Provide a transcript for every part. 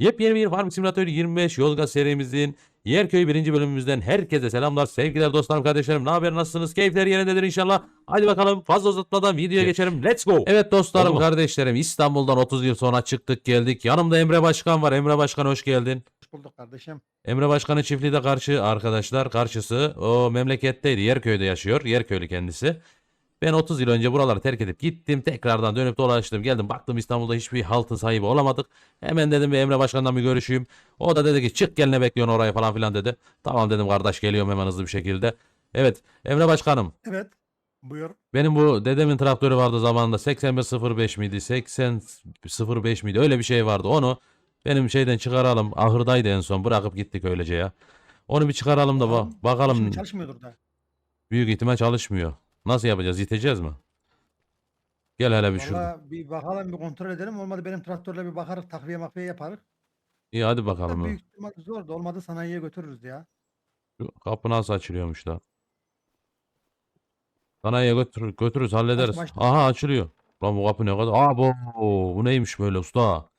Yepyeni bir Farm Simulator 25 Yozgat serimizin Yerköy birinci bölümümüzden herkese selamlar. Sevgiler dostlarım kardeşlerim. Ne haber nasılsınız? Keyifler yerindedir inşallah. Hadi bakalım fazla uzatmadan videoya geçelim. Let's go. Evet dostlarım kardeşlerim İstanbul'dan 30 yıl sonra çıktık geldik. Yanımda Emre Başkan var. Emre Başkan hoş geldin. Hoş bulduk kardeşim. Emre Başkan'ın çiftliği de karşı arkadaşlar. Karşısı o memleketteydi. Yerköy'de yaşıyor. Yerköylü kendisi. Ben 30 yıl önce buraları terk edip gittim. Tekrardan dönüp dolaştım. Geldim baktım İstanbul'da hiçbir haltın sahibi olamadık. Hemen dedim bir Emre Başkan'dan bir görüşeyim. O da dedi ki çık gel ne bekliyorsun oraya falan filan dedi. Tamam dedim kardeş geliyorum hemen hızlı bir şekilde. Evet Emre Başkanım Evet. Buyur. benim bu dedemin traktörü vardı zamanında 8105 miydi 8005 miydi öyle bir şey vardı onu benim şeyden çıkaralım ahırdaydı en son bırakıp gittik öylece ya. Onu bir çıkaralım da ba- Bakalım. Şimdi çalışmıyordur da. büyük ihtimal çalışmıyor. Nasıl yapacağız yiteceğiz mi? Gel hele bir şurada. Valla bir bakalım bir kontrol edelim. Olmadı benim traktörle bir bakarız. Takviye makviye yaparız. İyi hadi bakalım. büyük ihtimal zor da olmadı sanayiye götürürüz ya. Şu kapı nasıl açılıyormuş da. Sanayiye götür, götürürüz hallederiz. Açma, açma. Aha açılıyor. Lan bu kapı ne kadar? Aa bu, bu neymiş böyle usta?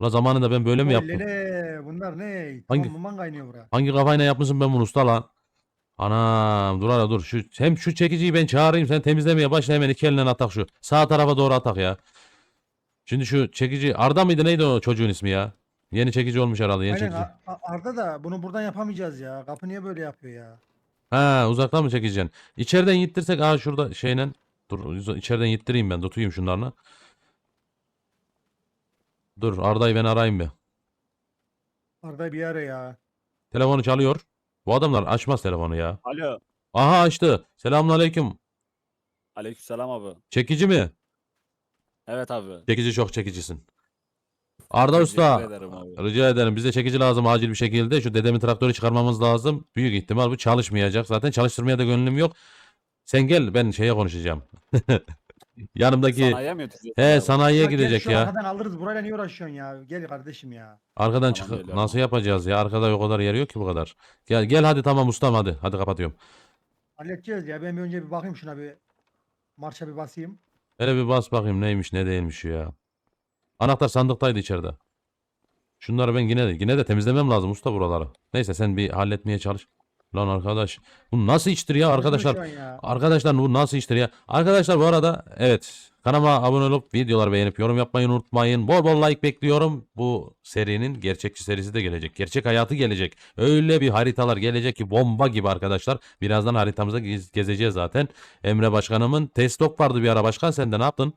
Ulan zamanında ben böyle mi yaptım? Lele bunlar ne? Hangi- Tamam kaynıyor bura. Hangi kafayla yapmışsın ben bunu usta lan? Anam dur hele dur. Şu, hem şu çekiciyi ben çağırayım sen temizlemeye başla hemen iki elinden atak şu. Sağ tarafa doğru atak ya. Şimdi şu çekici Arda mıydı neydi o çocuğun ismi ya? Yeni çekici olmuş herhalde yeni Aynen çekici. Arda da bunu buradan yapamayacağız ya. Kapı niye böyle yapıyor ya? Ha uzaktan mı çekeceksin? İçeriden yittirsek aa şurada şeyle. Dur içeriden yittireyim ben tutayım şunlarını. Dur Arda'yı ben arayayım bir. Arda bir ara ya. Telefonu çalıyor. Bu adamlar açmaz telefonu ya. Alo. Aha açtı. Selamünaleyküm. Aleykümselam abi. Çekici mi? Evet abi. Çekici çok çekicisin. Arda Usta. ederim abi. Rica ederim. Bize çekici lazım acil bir şekilde. Şu dedemin traktörü çıkarmamız lazım. Büyük ihtimal bu çalışmayacak. Zaten çalıştırmaya da gönlüm yok. Sen gel ben şeye konuşacağım. Yanımdaki Sanayiye mi götüreceğiz? he abi? sanayiye Ya gel gidecek şu ya. arkadan alırız. Burayla niye uğraşıyorsun ya? Gel kardeşim ya. Arkadan Tamam, çık öyle nasıl ama. yapacağız ya? Arkada o kadar yer yok ki bu kadar. Gel gel hadi tamam ustam hadi. Hadi kapatıyorum. Halledeceğiz ya. Ben bir önce bir bakayım şuna bir. Marşa bir basayım. Hele bir bas bakayım neymiş ne değilmiş ya. Anahtar sandıktaydı içeride. Şunları ben yine de yine de temizlemem lazım usta buraları. Neyse sen bir halletmeye çalış. Lan arkadaş bu nasıl iştir ya arkadaşlar? Ya. Arkadaşlar bu nasıl iştir ya? Arkadaşlar bu arada evet kanalıma abone olup videoları beğenip yorum yapmayı unutmayın. Bol bol like bekliyorum. Bu serinin gerçekçi serisi de gelecek. Gerçek hayatı gelecek. Öyle bir haritalar gelecek ki bomba gibi arkadaşlar. Birazdan haritamızda gez- gezeceğiz zaten. Emre Başkanımın testok vardı bir ara başkan sen de ne yaptın?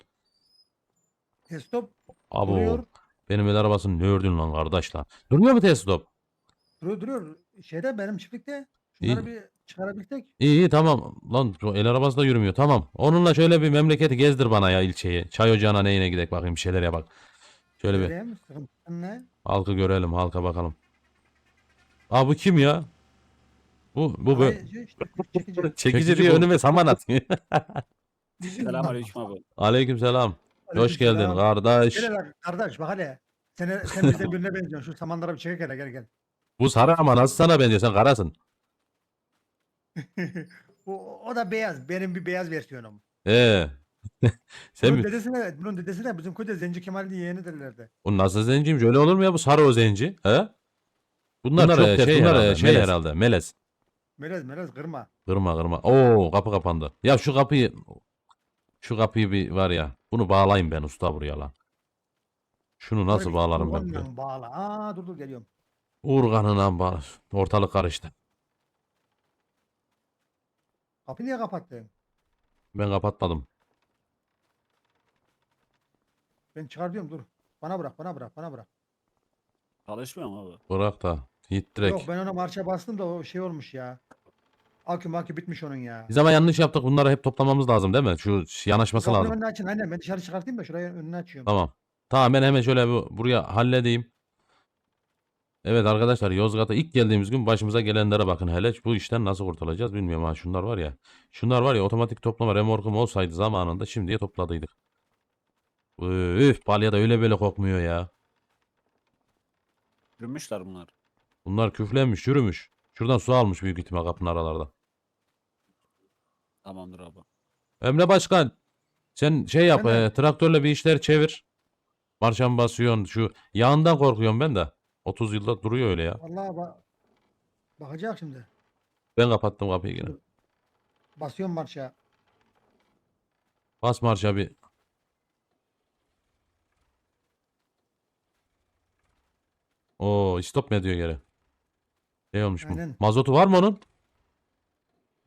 Stop. Abo Duruyor. benim el arabasını ne ördün lan kardeş lan. Durmuyor mu testop? Duruyor duruyor. Şeyde benim çiftlikte. İyi. Şunları bir çıkarabilsek. İyi iyi tamam. Lan şu el arabası da yürümüyor. Tamam. Onunla şöyle bir memleketi gezdir bana ya ilçeyi. Çay ocağına neyine gidek bakayım bir şeyler bak. Şöyle bir ne? halkı görelim halka bakalım. Aa bu kim ya? Bu bu böyle. Ay, şey işte, çekici. Çekici diye önüme saman atıyor. Selam aleyküm abi. Aleykümselam. Hoş Aleykümselam. geldin kardeş. Gel hele kardeş bak hele. Sen, sen bizden birine benziyorsun. Şu samanlara bir çekek hele gel gel. Bu sarı ama nasıl sana benziyor? Sen karasın. o, o da beyaz. Benim bir beyaz versiyonum. Ee. Sen Bunun mi? dedesine, bunun dedesine bizim köyde Zenci Kemal diye yeğeni derlerdi. Bu nasıl zenciymiş? Öyle olur mu ya? Bu sarı o zenci. He? Bunlar, Bunlar, çok e, şey bunlar herhalde, e, şey melez. herhalde. Melez. Melez melez kırma. Kırma kırma. Oo kapı kapandı. Ya şu kapıyı şu kapıyı bir var ya. Bunu bağlayayım ben usta buraya lan. Şunu nasıl bağlarım ben buraya? Bağla. Aa dur dur geliyorum. Urganına bağla. Ortalık karıştı. Kapıyı niye kapattın? Ben kapatmadım. Ben çıkar diyorum dur. Bana bırak bana bırak bana bırak. Çalışmıyor mu abi? Bırak da. Git direkt. Yok ben ona marşa bastım da o şey olmuş ya. Akü makü bitmiş onun ya. Biz ama yanlış yaptık. Bunları hep toplamamız lazım değil mi? Şu yanaşması Kapının lazım. önünü açın aynen ben dışarı çıkartayım da şuraya önünü açıyorum. Tamam. Tamam ben hemen şöyle bir buraya halledeyim. Evet arkadaşlar Yozgat'a ilk geldiğimiz gün başımıza gelenlere bakın hele. Bu işten nasıl kurtulacağız bilmiyorum ha. Şunlar var ya. Şunlar var ya otomatik toplama remorkum olsaydı zamanında şimdiye topladıydık. Üf balya da öyle böyle kokmuyor ya. Yürümüşler bunlar. Bunlar küflenmiş, çürümüş. Şuradan su almış büyük ihtimal kapının aralarda. Tamamdır abi. Emre Başkan, sen şey yap, e, traktörle bir işler çevir. Marşa mı basıyorsun? Şu yağından korkuyorum ben de. 30 yılda duruyor öyle ya. Vallahi bak. Bakacak şimdi. Ben kapattım kapıyı yine. Basıyorum marşa. Bas marşa bir. Oo, stop mu diyor geri? Şey olmuş mu? Aynen. Mazotu var mı onun?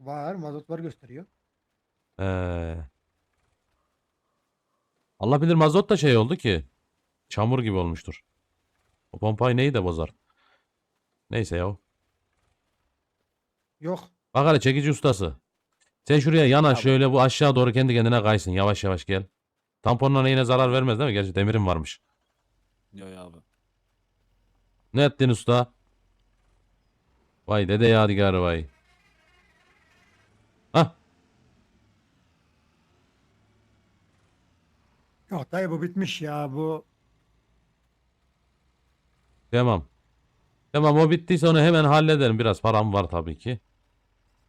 Var mazot var gösteriyor. Ee, Allah bilir mazot da şey oldu ki. Çamur gibi olmuştur. O pompayı neyi de bozar. Neyse ya. Yok. Bak hele çekici ustası. Sen şuraya yana Abi. şöyle bu aşağı doğru kendi kendine kaysın. Yavaş yavaş gel. Tamponla yine zarar vermez değil mi? Gerçi demirim varmış. Yo ya abi. Ne ettin usta? Vay dede yadigarı vay. Hah. Yok dayı bu bitmiş ya bu. Tamam. Tamam o bittiyse onu hemen hallederim. Biraz param var tabii ki.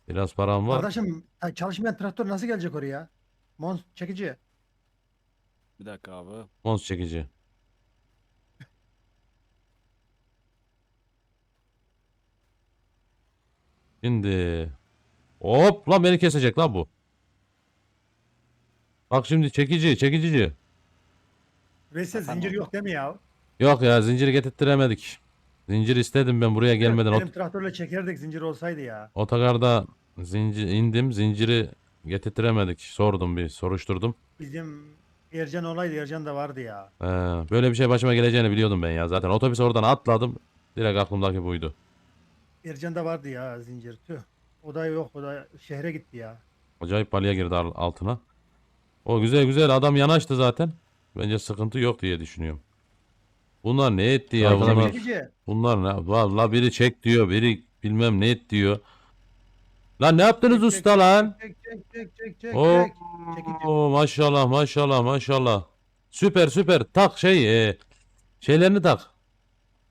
Biraz param var. Kardeşim ya çalışmayan traktör nasıl gelecek oraya? Mons çekici. Bir dakika abi. Mons çekici. Şimdi hop lan beni kesecek lan bu. Bak şimdi çekici, çekicici. Veysel Efendim zincir yok değil mi ya? Yok ya zinciri getirttiremedik. Zincir istedim ben buraya gelmeden. Benim traktörle çekerdik zincir olsaydı ya. otogarda zincir indim. Zinciri getirtiremedik. Sordum bir, soruşturdum. Bizim Ercan olaydı Ercan da vardı ya. Ee, böyle bir şey başıma geleceğini biliyordum ben ya. Zaten otobüs oradan atladım. Direkt aklımdaki buydu. Ercan da vardı ya zincir. Tüh. O da yok o da şehre gitti ya. Acayip balya girdi al- altına. O güzel güzel adam yanaştı zaten. Bence sıkıntı yok diye düşünüyorum. Bunlar ne etti ya? Bunlar, bunlar ne? Vallahi biri çek diyor, biri bilmem ne et diyor. Lan ne yaptınız Çek, usta lan? Çek çek çek çek çek Oo, çek. Çekici. maşallah maşallah maşallah. Süper süper. Tak şey e, şeylerini tak.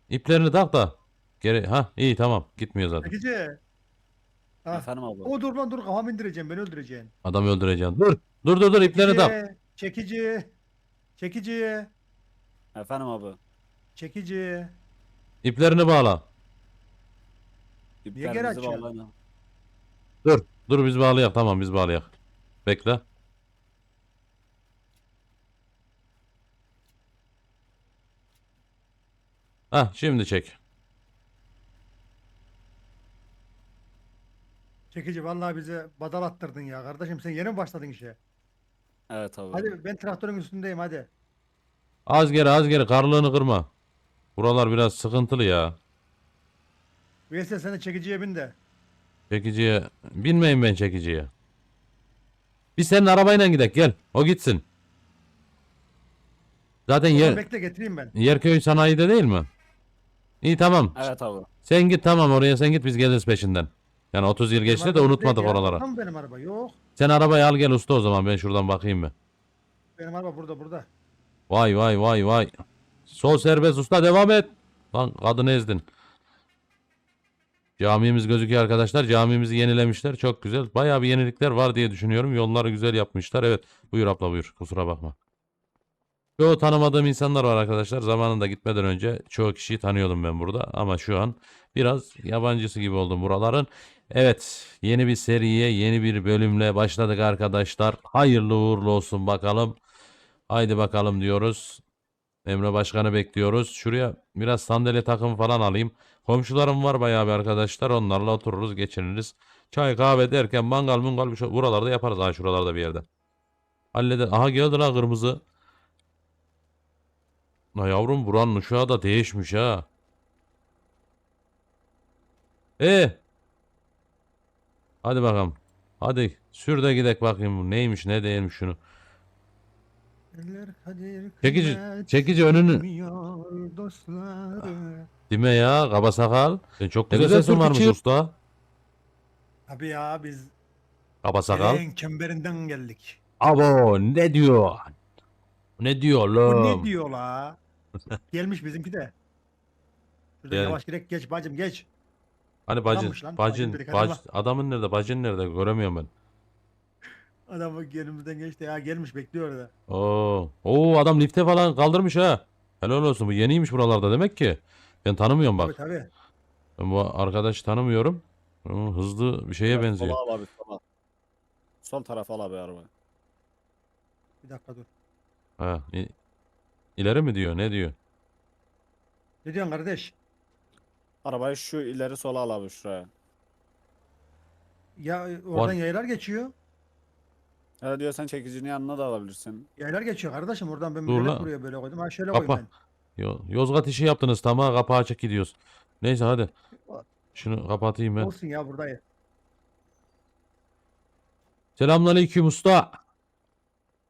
İplerini tak da. Geri ha iyi tamam gitmiyor zaten. Çekici. Ha. Efendim abi. O dur lan dur kafamı indireceğim beni öldüreceksin. Adam öldüreceğim. Dur. Dur dur dur iplerini tak. Çekici. Çekici. Efendim abi. Çekici. İplerini bağla. Geri açıyorsun? bağlayın. Dur. Dur biz bağlayak. Tamam biz bağlayak. Bekle. Hah şimdi çek. Çekici vallahi bize badal attırdın ya kardeşim sen yeni mi başladın işe? Evet abi. Hadi ben traktörün üstündeyim hadi. Az geri az geri karlığını kırma. Buralar biraz sıkıntılı ya. Veysel sen de çekiciye bin de. Çekiciye binmeyin ben çekiciye. Biz senin arabayla gidek gel. O gitsin. Zaten Yer... yer, Bekle getireyim ben. Yerköy sanayide değil mi? İyi tamam. Evet abi. Sen git tamam oraya sen git biz geliriz peşinden. Yani 30 yıl geçti de unutmadık değil ya. oralara. Tam benim araba yok. Sen arabayı al gel usta o zaman ben şuradan bakayım mı? Benim araba burada burada. Vay vay vay vay. Sol serbest usta devam et. Lan kadını ezdin. Camimiz gözüküyor arkadaşlar. Camimizi yenilemişler. Çok güzel. Bayağı bir yenilikler var diye düşünüyorum. Yolları güzel yapmışlar. Evet. Buyur abla buyur. Kusura bakma. Çoğu tanımadığım insanlar var arkadaşlar. Zamanında gitmeden önce çoğu kişiyi tanıyordum ben burada. Ama şu an biraz yabancısı gibi oldum buraların. Evet. Yeni bir seriye, yeni bir bölümle başladık arkadaşlar. Hayırlı uğurlu olsun bakalım. Haydi bakalım diyoruz. Emre Başkan'ı bekliyoruz. Şuraya biraz sandalye takımı falan alayım. Komşularım var bayağı bir arkadaşlar. Onlarla otururuz, geçiniriz. Çay kahve derken mangal mungal bir şey. Buralarda yaparız ha şuralarda bir yerde. Halleder. Aha geldi lan kırmızı. La yavrum buranın ışığı da değişmiş ha. E. Hadi bakalım. Hadi sür de gidek bakayım neymiş ne değilmiş şunu. Çekici- çekici önünü-. Dime ya kaba sakal. Sen çok güzel güzel sesin varmış usta. Abi ya biz Kaba sakal. en çemberinden geldik. Abo ne diyor? Ne diyor Bu lan? ne diyor la? Gelmiş bizimki de. Şurada Yani. yavaş girek geç bacım geç. Hani bacın, Adammış lan, bacın, bacın dedik, bac, adama. adamın nerede, bacın nerede göremiyorum ben. Adam bak yanımızdan geçti ya gelmiş bekliyor orada. Oo. Oo adam lifte falan kaldırmış ha. Helal olsun bu yeniymiş buralarda demek ki. Ben tanımıyorum Tabii bak. tabii. Ben bu arkadaşı tanımıyorum. Ama hızlı bir şeye benziyor. Sola al abi sola. Sol tarafa al abi araba. Bir dakika dur. Ha, i- ileri mi diyor? Ne diyor? Ne diyorsun kardeş? Arabayı şu ileri sola al abi şuraya. Ya oradan Var. yaylar geçiyor. Ya diyorsan çekicinin yanına da alabilirsin. Yaylar geçiyor kardeşim oradan ben Dur böyle lan. buraya böyle koydum. Ha şöyle Kapa. koyayım Yo- Yozgat işi yaptınız tamam kapağı açık gidiyoruz. Neyse hadi. Şunu kapatayım ben. ben. Olsun ya buradayım. Selamünaleyküm usta.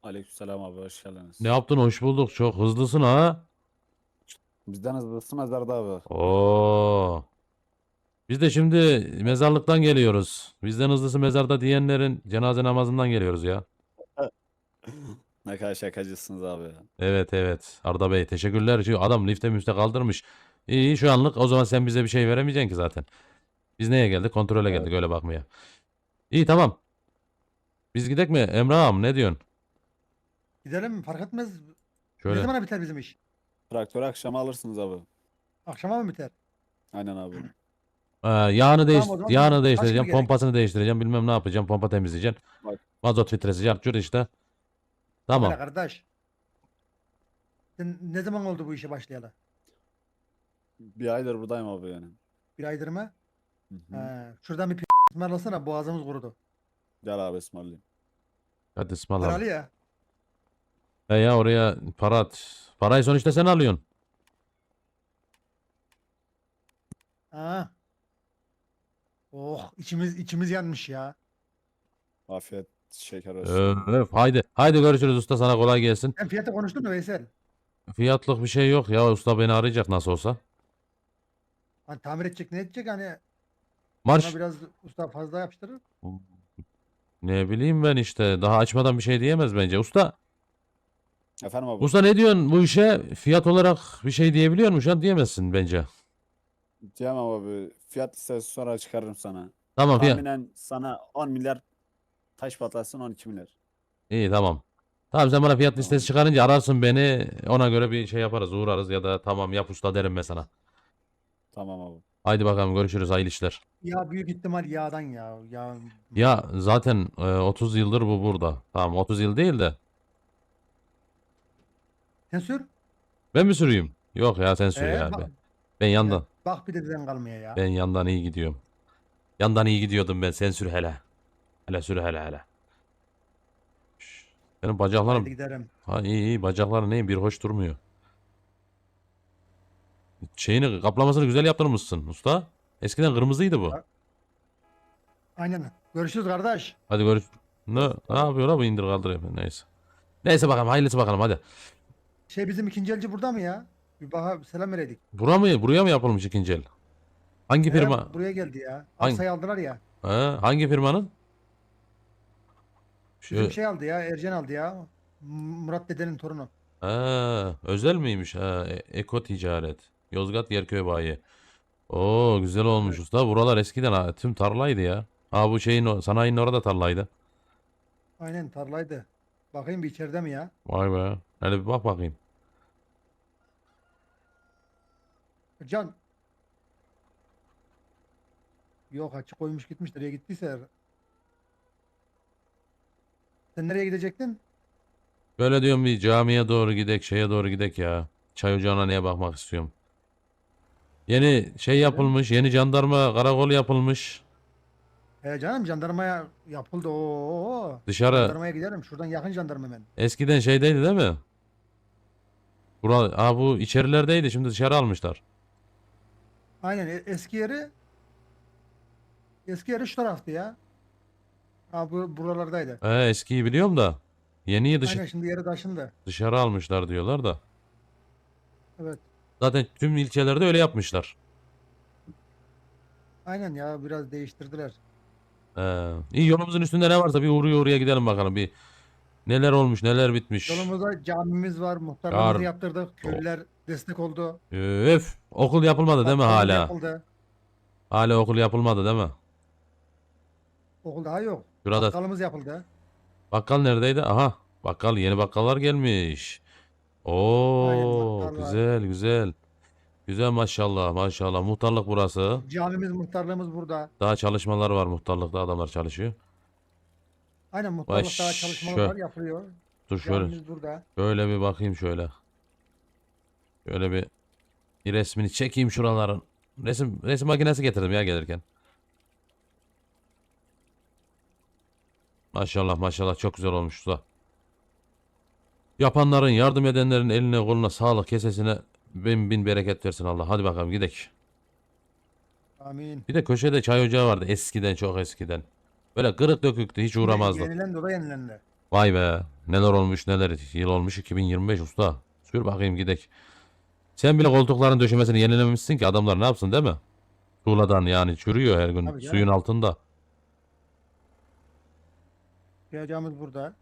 Aleykümselam abi hoş geldiniz. Ne yaptın? Hoş bulduk. Çok hızlısın ha. Bizden hızlısı mezarda abi. Oo. Biz de şimdi mezarlıktan geliyoruz. Bizden hızlısı mezarda diyenlerin cenaze namazından geliyoruz ya. Ne kadar şakacısınız abi ya. Evet evet. Arda Bey teşekkürler. Şu adam lifte müfte kaldırmış. İyi şu anlık o zaman sen bize bir şey veremeyeceksin ki zaten. Biz neye geldik? Kontrole Evet. geldik öyle bakmaya. İyi tamam. Biz gidek mi? Emrah ağam ne diyorsun? Gidelim mi? Fark etmez. Ne Şöyle. zamana biter bizim iş? Traktörü akşama alırsınız abi. Akşama mı biter? Aynen abi. Ee, yağını değiş o zaman yağını kaç değiştireceğim, gün gerek? pompasını değiştireceğim, bilmem ne yapacağım, pompa temizleyeceğim. Bak. Mazot filtresi, yartçur işte. Tamam. Böyle kardeş. Sen ne zaman oldu bu işe başlayalı? Bir aydır buradayım abi yani. Bir aydır mı? Hı hı. He. Şuradan bir p*** ısmarlasana boğazımız kurudu. Gel abi ısmarlayayım. Hadi ısmarla. Paralı ya. He ya oraya para at. Parayı sonuçta sen alıyorsun. Ha. Oh içimiz içimiz yanmış ya. Afiyet şeker olsun. Öf, haydi. Haydi görüşürüz usta sana kolay gelsin. Sen fiyatı konuştun mu Veysel? Fiyatlık bir şey yok ya usta beni arayacak nasıl olsa. Hani tamir edecek ne edecek hani Marş. bana biraz usta fazla yapıştırır. Ne bileyim ben işte daha açmadan bir şey diyemez bence. Usta, Efendim abi. usta ne diyorsun bu işe? Fiyat olarak bir şey diyebiliyor musun? Şu an diyemezsin bence. Diyemem abi. Fiyat listesi sonra çıkarırım sana. Tamam fiyat. Tahminen sana 10 milyar taş patlasın 12 milyar. İyi tamam. Tamam sen bana fiyat listesi çıkarınca ararsın beni. Ona göre bir şey yaparız, uğrarız ya da tamam yap usta derim ben sana. Tamam abi. Haydi bakalım görüşürüz hayırlı işler. Ya büyük ihtimal yağdan ya. Ya Ya zaten e, 30 yıldır bu burada. Tamam 30 yıl değil de. sen sür. Ben mi süreyim? Yok ya sen sür Ee, ya. bak- Ben, ben yandan. Bak bir de düzen kalmaya ya. Ben yandan iyi gidiyorum. Yandan iyi gidiyordum ben. Sen sür hele. Hele sür hele hele. Şş, Benim bacaklarım giderim. ha iyi iyi bacaklarım neyim bir hoş durmuyor. Şeyini kaplamasını güzel yaptırmışsın usta. Eskiden kırmızıydı bu. Aynen. Görüşürüz kardeş. Hadi görüş. Ne, ne yapıyor la bu indir kaldır yapıyor. Neyse. Neyse bakalım hayırlısı bakalım hadi. Şey bizim ikinci elci burada mı ya? Bir baka selam veredik. Bura mı buraya mı yapılmış ikinci el? Hangi He, firma? buraya geldi ya. Hangi- Arsayı aldılar ya. Ha, hangi firmanın? Şu, Bizim şey aldı ya. Ercan aldı ya. M- Murat dedenin torunu. ha, özel miymiş? Ha, e- Eko Ticaret. Yozgat Yerköy Bayi. Oo güzel olmuş usta. Buralar eskiden ha, tüm tarlaydı ya. Ha bu şeyin o- sanayinin orada tarlaydı. Aynen tarlaydı. Bakayım bir içeride mi ya? Vay be. Hadi bir bak bakayım. Can. Yok açık koymuş gitmiş. Nereye gittiyse. eğer. Sen nereye gidecektin? Böyle diyorum bir camiye doğru gidek, şeye doğru gidek ya. Çay ocağına neye bakmak istiyorum. Yeni şey yapılmış, yeni jandarma karakolu yapılmış. He canım jandarmaya yapıldı. Oo. Dışarı Jandarmaya gidelim. Şuradan yakın jandarma hemen. eskiden şeydeydi değil mi? Bura, ha bu içerilerdeydi, şimdi dışarı almışlar. Aynen e- eski yeri eski yeri şu taraftı ya. Ha bu buralardaydı. He, eskiyi biliyorum da yeniyi dışı, Aynen şimdi yeri taşındı. dışarı almışlar diyorlar da. Evet. Zaten tüm ilçelerde öyle yapmışlar. Aynen ya biraz değiştirdiler. He. İyi yolumuzun üstünde ne varsa bir uğruya uğruya gidelim bakalım bir. Neler olmuş, neler bitmiş. Yolumuzda camimiz var. Muhtarlığımızı Yar- yaptırdık. Köylüler destek oldu. Öf, okul yapılmadı değil mi hala? Yapıldı. Hala okul yapılmadı değil mi? Okul daha yok. Şurada Bakkalımız yapıldı. Bakkal neredeydi? Aha. Bakkal yeni bakkallar gelmiş. Oo güzel güzel. Güzel maşallah maşallah. Muhtarlık burası. Camimiz, muhtarlığımız burada. Daha çalışmalar var muhtarlıkta adamlar çalışıyor. Aynen muhtarlık daha Baş- çalışmalar şö- yapılıyor. Dur şöyle Camimiz burada. şöyle bir bakayım şöyle. Şöyle bir, bir resmini çekeyim şuraların. Resim resim makinesi getirdim ya gelirken. Maşallah maşallah çok güzel olmuş da. Yapanların, yardım edenlerin eline koluna sağlık kesesine bin bin bereket versin Allah. Hadi bakalım gidek. Amin. Bir de köşede çay ocağı vardı eskiden çok eskiden. Böyle kırık döküktü hiç uğramazdı. Yenilendi o da yenilendi. Vay be neler olmuş neler yıl olmuş 2025 usta. Sür bakayım gidek. Sen bile koltukların döşemesini yenilememişsin ki adamlar ne yapsın değil mi? Tuğladan yani çürüyor her gün Tabii canım. suyun altında. Yiyeceğimiz burada.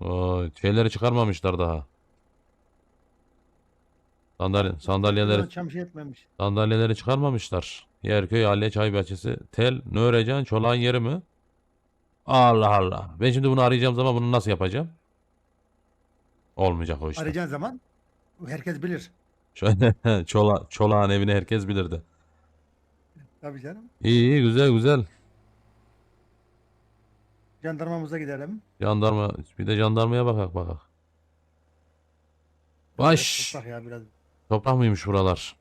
O şeyleri çıkarmamışlar daha. Sandalye, sandalyeleri Buna Çam şey etmemiş. sandalyeleri çıkarmamışlar. Yerköy Aile Çay Bahçesi tel ne öğreceksin çolağın yeri mi? Allah Allah. Ben şimdi bunu arayacağım zaman bunu nasıl yapacağım? Olmayacak o işte. Arayacağın zaman herkes bilir. Şöyle çola, çolağın evini herkes bilirdi. Tabii canım. İyi iyi güzel güzel. Jandarmamıza gidelim. Jandarma bir de jandarmaya bakak bakak. Baş Toprak ya biraz. toprak mıymış buralar?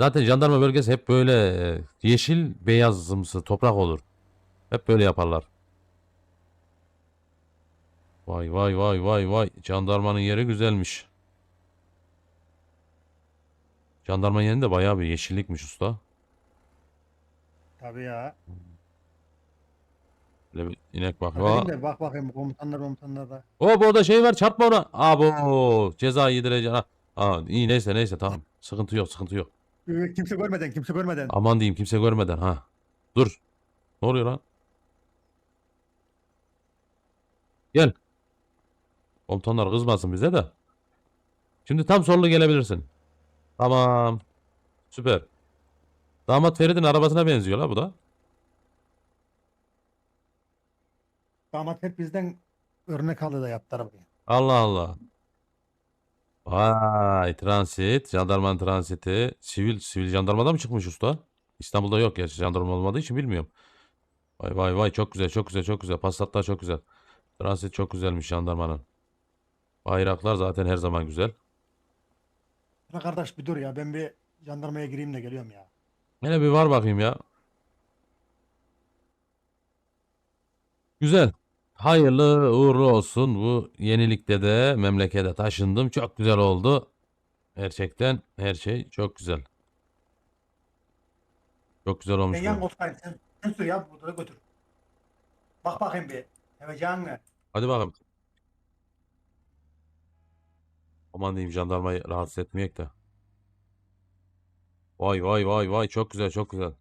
Zaten jandarma bölgesi hep böyle e, yeşil beyazımsı toprak olur. Hep böyle yaparlar. Vay vay vay vay vay. Jandarmanın yeri güzelmiş. Jandarmanın yerinde bayağı bir yeşillikmiş usta. Tabii ya. Böyle bir inek bak. Bakayım da bak bakayım komutanlar komutanlar da. Hop orada şey var çarpma ona. Abo ceza yedireceksin. Ha. Aa, iyi neyse neyse tamam. Sıkıntı yok sıkıntı yok. Ee, Kimse görmeden kimse görmeden. Aman diyeyim kimse görmeden ha. Dur. Ne oluyor lan? Gel. Komutanlar kızmasın bize de. Şimdi tam sollu gelebilirsin. Tamam. Süper. Damat Ferit'in arabasına benziyor la bu da. Damat hep bizden örnek aldı da yaptı arabayı. Allah Allah. Vay transit. Jandarmanın transiti. Sivil sivil jandarmada mı çıkmış usta? İstanbul'da yok ya jandarma olmadığı için bilmiyorum. Vay vay vay çok güzel çok güzel çok güzel. Passatlar çok güzel. Transit çok güzelmiş jandarmanın. Bayraklar zaten her zaman güzel. Ya kardeş bir dur ya ben bir jandarmaya gireyim de geliyorum ya. Hele bir var bakayım ya. Güzel. Hayırlı uğurlu olsun. Bu yenilikte de memlekete taşındım. Çok güzel oldu. Gerçekten her şey çok güzel. Çok güzel olmuş Ben yan bu. koltuktayım sen, sen sür ya burada da götür. Bak bakayım bir. Yapacağın ne? Hadi bakalım. Aman diyeyim jandarmayı rahatsız etmeyek de. Vay vay vay vay çok güzel çok güzel.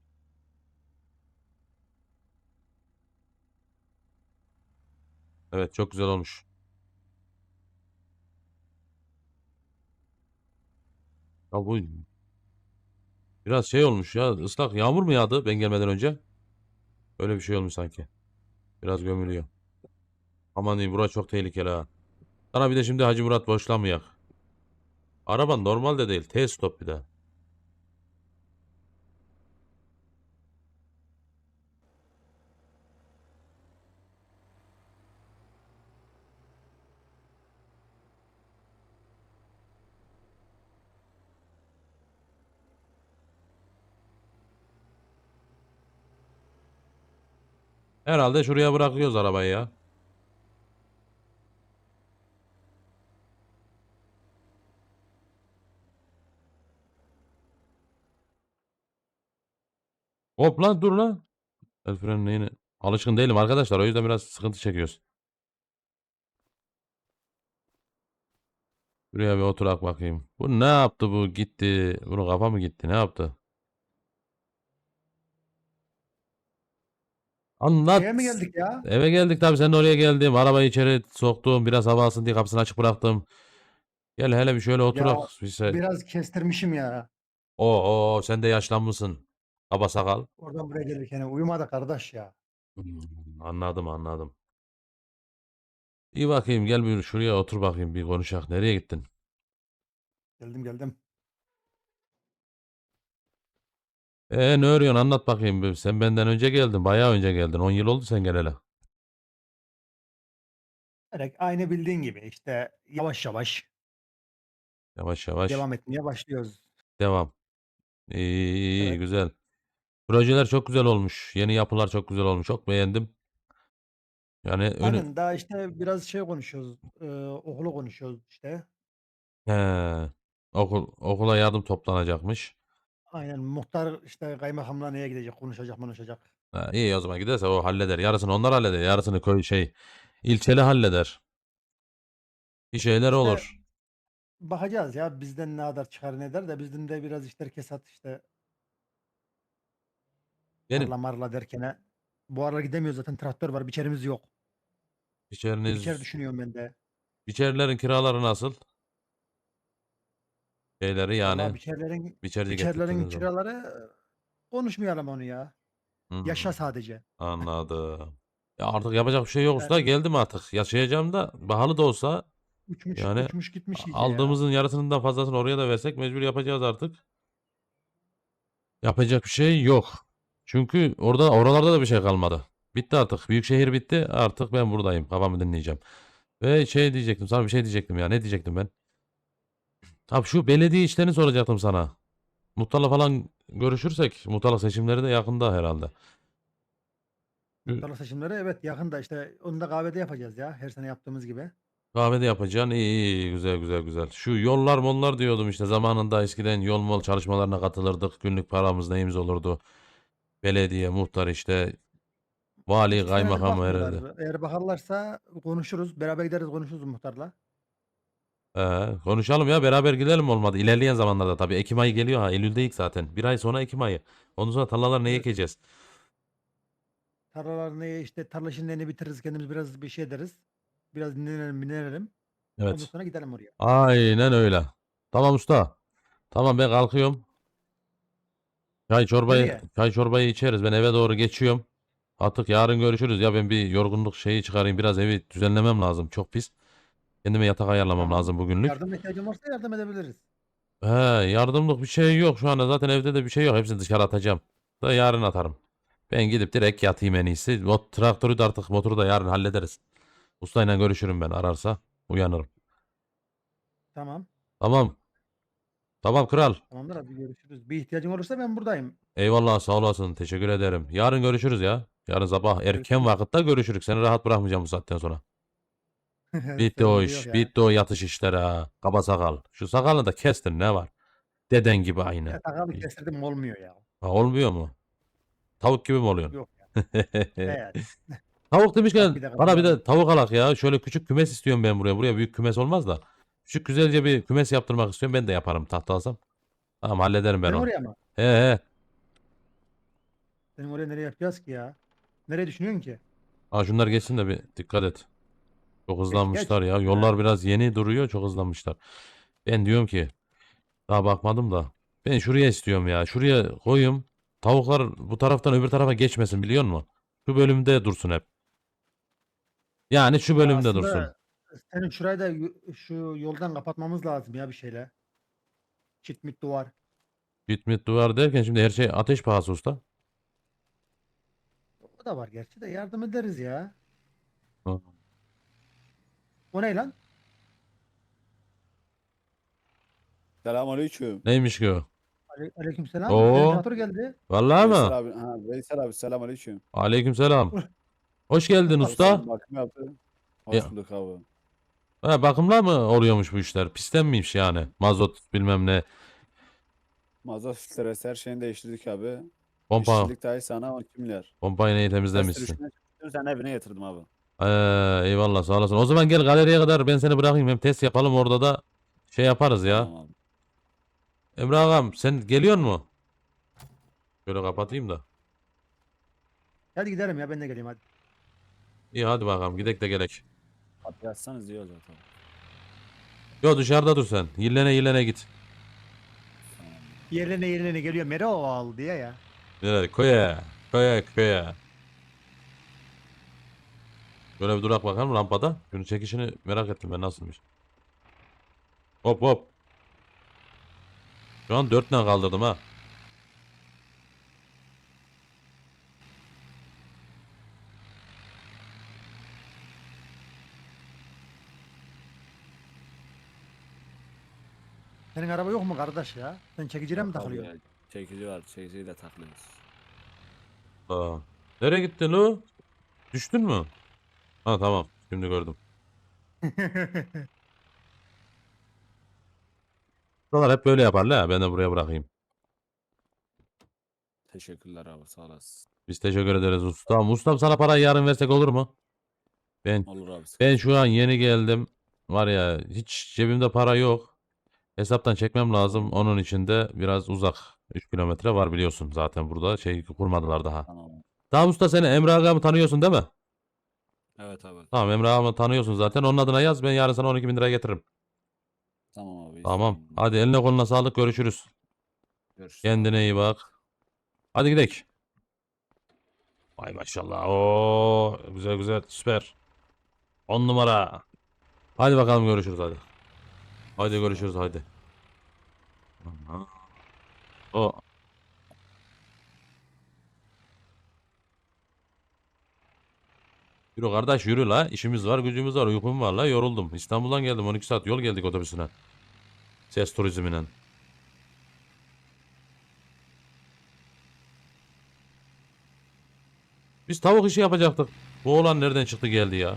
Evet çok güzel olmuş. Ya bu biraz şey olmuş ya ıslak yağmur mu yağdı ben gelmeden önce? Öyle bir şey olmuş sanki. Biraz gömülüyor. Aman diyeyim bura çok tehlikeli ha. Sana bir de şimdi Hacı Murat boşlamayak. Araban normalde değil. T-stop bir de. Herhalde şuraya bırakıyoruz arabayı ya. Hop lan dur lan. El freni neyine? Alışkın değilim arkadaşlar. O yüzden biraz sıkıntı çekiyoruz. Şuraya bir oturak bakayım. Bu ne yaptı bu? Gitti. Bunun kafa mı gitti? Ne yaptı? Anlat. Şeye mi geldik ya? Eve geldik tabii senin oraya geldim. Arabayı içeri soktum. Biraz hava alsın diye kapısını açık bıraktım. Gel hele bir şöyle oturak. Şey- Biraz kestirmişim ya. Oo, oo, sen de yaşlanmışsın. Kaba sakal. Oradan buraya gelirken uyumadı kardeş ya. Hmm, anladım anladım. İyi bakayım gel bir şuraya otur bakayım bir konuşak. Nereye gittin? Geldim geldim. E ne örüyorsun anlat bakayım. bir. Sen benden önce geldin. Bayağı önce geldin. 10 yıl oldu sen geleli. Direkt aynı bildiğin gibi işte yavaş yavaş Yavaş yavaş devam etmeye başlıyoruz. devam. İyi, iyi, iyi, Evet. güzel. Projeler çok güzel olmuş. Yeni yapılar çok güzel olmuş. Çok beğendim. Yani önü... Aynen daha işte biraz şey konuşuyoruz. E, okulu konuşuyoruz işte. He, okul, okula yardım toplanacakmış. Aynen muhtar işte kaymakamla neye gidecek konuşacak konuşacak. Ha, iyi o zaman giderse o halleder. Yarısını onlar halleder. Yarısını köy şey ilçeli halleder. Bir şeyler İşte olur. bakacağız ya bizden ne kadar çıkar ne eder de bizden de biraz işler kesat işte Benim marla marla derkene. Bu aralar gidemiyoruz zaten traktör var biçerimiz yok. Biçer biçeriniz, düşünüyorum ben de. biçerlerin kiraları nasıl? Şeyleri Vallahi yani biçerlerin biçerci biçerlerin getirdiğiniz zaman. kiraları e, konuşmayalım onu ya. Yaşa Hmm, sadece. anladım. Ya artık yapacak bir şey yok usta. Yani Geldim artık. Yaşayacağım da pahalı da olsa uçmuş yani uçmuş gitmiş iyice ya. aldığımızın yarısının da fazlasını oraya da versek mecbur yapacağız artık. Yapacak bir şey yok. Çünkü orada oralarda da bir şey kalmadı. Bitti artık. Büyük şehir bitti. Artık ben buradayım. Kafamı dinleyeceğim. Ve şey diyecektim. Sana bir şey diyecektim ya. Ne diyecektim ben? Abi şu belediye işlerini soracaktım sana. Muhtarla falan görüşürsek. Muhtarlık seçimleri de yakında herhalde. Muhtarlık seçimleri evet yakında işte onu da kahvede yapacağız ya her sene yaptığımız gibi. kahvede yapacaksın. İyi, iyi, iyi. Güzel güzel güzel. Şu yollar mollar diyordum işte. Zamanında eskiden yol mol çalışmalarına katılırdık. Günlük paramız neyimiz olurdu. Belediye, muhtar işte. Vali, İşte henüz kaymakam herhalde. bakmıyorlar. Eğer bakarlarsa konuşuruz. Beraber gideriz konuşuruz muhtarla. Ee, konuşalım ya beraber gidelim olmadı. İlerleyen zamanlarda tabii Ekim ayı geliyor ha. Eylül'de ilk zaten. Bir ay sonra Ekim ayı. Ondan sonra tarlalar ne Evet. ekeceğiz? Tarlalarını işte tarla işlerini bitiririz kendimiz biraz bir şey ederiz. Biraz dinlenelim dinlenelim. Ondan Evet. sonra gidelim oraya. Aynen öyle. Tamam usta. Tamam ben kalkıyorum. Çay çorbayı Nereye? çay çorbayı içeriz. Ben eve doğru geçiyorum. Artık yarın görüşürüz. Ya ben bir yorgunluk şeyi çıkarayım. Biraz evi düzenlemem lazım. Çok pis. Kendime yatak ayarlamam lazım bugünlük. Yardım ihtiyacın varsa yardım edebiliriz. He, yardımlık bir şey yok şu anda. Zaten evde de bir şey yok. Hepsini dışarı atacağım. Da yarın atarım. Ben gidip direkt yatayım en iyisi. O traktörü de artık motoru da yarın hallederiz. Ustayla görüşürüm ben. Ararsa uyanırım. Tamam. Tamam. Tamam kral. Tamamdır hadi görüşürüz. Bir ihtiyacın olursa ben buradayım. Eyvallah sağ olasın. Teşekkür ederim. Yarın görüşürüz ya. Yarın sabah erken Görüşürüz. vakitte görüşürük. Seni rahat bırakmayacağım bu saatten sonra. Bitti o iş. yok ya. Bitti o yatış işleri ha. Kaba sakal. Şu sakalını da kestin ne var? Deden gibi aynı. Ya sakalı kestirdim olmuyor ya. Ha, olmuyor mu? Tavuk gibi mi oluyorsun? Yok Evet. Tavuk demişken bir bana bir de tavuk alak ya. Şöyle küçük kümes istiyorum ben buraya. Buraya büyük kümes olmaz da. Küçük güzelce bir kümes yaptırmak istiyorum. Ben de yaparım tahta alsam. Tamam hallederim ben Benim onu. oraya mı? He he. Benim oraya nereye yapacağız ki ya? Nereye düşünüyorsun ki? Ha şunlar geçsin de bir dikkat et. Çok hızlanmışlar ya. Yollar biraz yeni duruyor. Çok hızlanmışlar. Ben diyorum ki daha bakmadım da. Ben şuraya istiyorum ya. Şuraya koyayım. Tavuklar bu taraftan öbür tarafa geçmesin biliyor musun? Şu bölümde dursun hep. Yani şu bölümde aslında dursun. Senin şurayı da y- şu yoldan kapatmamız lazım ya bir şeyle. Çit mit duvar. Gitmit duvar derken şimdi her şey ateş pahası usta. O da var gerçi de yardım ederiz ya. Hı. O ne lan? Selamünaleyküm. Neymiş ki o? Ale Aleykümselam. Oo. Jeneratör geldi. Vallahi Veysel mı? abi, ha, Veysel abi selamünaleyküm. Aleykümselam. Hoş geldin Abi usta. bakım yaptı. Ya. Hoş bulduk abi. Ha, bakımla mı oluyormuş bu işler? Pisten miymiş yani? Mazot bilmem ne. Mazot filtresi her şeyini değiştirdik abi. Pompa, İşçilik dahi sana 12 milyar. pompayı temizlemişsin? sürüşüne çıktım sen evine getirdim abi. Ee, eyvallah sağ olasın. O zaman gel galeriye kadar ben seni bırakayım. Hem test yapalım orada da şey yaparız ya. Tamam abi. Emre ağam sen geliyor mu? Şöyle kapatayım da. Hadi gidelim ya ben de geleyim hadi. İyi hadi bakalım gidek de gelek. Kapıyı açsanız iyi olacak. Yo dışarıda dur sen. Yillene yillene git. Yerlerine yerlerine geliyor Merol diye ya. Nereye? Köye. Köye köye. Şöyle bir durak bakalım rampada. Şunun çekişini merak ettim ben nasılmış. Hop hop. Şu an 4 tane kaldırdım ha. Senin araba yok mu kardeş ya? Sen çekiciyle mi takılıyorsun? ya, Çekici var. Çekiciyi de takılıyoruz. Aa. Nereye gittin lo? Düştün mü? Ha tamam. Şimdi gördüm. Buralar hep böyle yaparlar ya. Ben de buraya bırakayım. Teşekkürler abi sağ olasın. Biz teşekkür ederiz ustam. Ustam sana parayı yarın versek olur mu? Ben Olur abi. ben şu an yeni geldim. Var ya hiç cebimde para yok. Hesaptan çekmem lazım. Onun için de biraz uzak. 3 kilometre var biliyorsun zaten burada şey kurmadılar daha. Tamam. Tamam usta seni Emre Ağam'ı tanıyorsun değil mi? Evet abi. Tamam Emre Ağam'ı tanıyorsun zaten. Onun adına yaz. Ben yarın sana 12 bin lira getiririm. Tamam abi. Tamam. Hadi eline koluna sağlık. Görüşürüz. Görüşürüz. Kendine iyi bak. Hadi gidelim. Vay maşallah. Oo, güzel güzel. Süper. 10 numara. Hadi bakalım görüşürüz hadi. Hadi görüşürüz hadi. Aha. O. Yürü kardeş yürü la. İşimiz var, gücümüz var, uykum var la. Yoruldum. İstanbul'dan geldim. 12 saat yol geldik otobüsüne. Ses turizminen. Biz tavuk işi yapacaktık. Bu oğlan nereden çıktı geldi ya?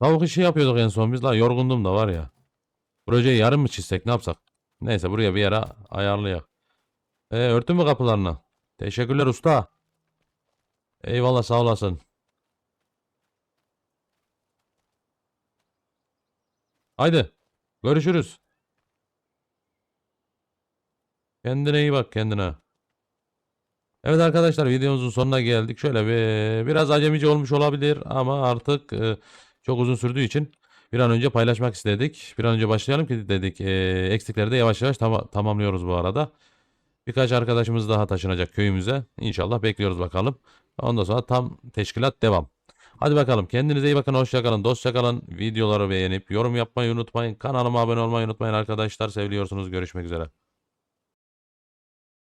Tavuk işi yapıyorduk en son biz la yorgundum da var ya. Projeyi yarın mı çizsek ne yapsak? Neyse buraya bir yere ayarlayak. E, örtün mü kapılarını? Teşekkürler usta. Eyvallah sağ olasın. Haydi görüşürüz. Kendine iyi bak kendine. Evet arkadaşlar videomuzun sonuna geldik. Şöyle bir biraz acemici olmuş olabilir ama artık e, çok uzun sürdüğü için bir an önce paylaşmak istedik. Bir an önce başlayalım ki dedik. E, eksikleri de yavaş yavaş tama- tamamlıyoruz bu arada. Birkaç arkadaşımız daha taşınacak köyümüze. İnşallah bekliyoruz bakalım. Ondan sonra tam teşkilat devam. Hadi bakalım kendinize iyi bakın. Hoşça kalın. Dostça kalın. Videoları beğenip yorum yapmayı unutmayın. Kanalıma abone olmayı unutmayın arkadaşlar. Seviliyorsunuz. Görüşmek üzere.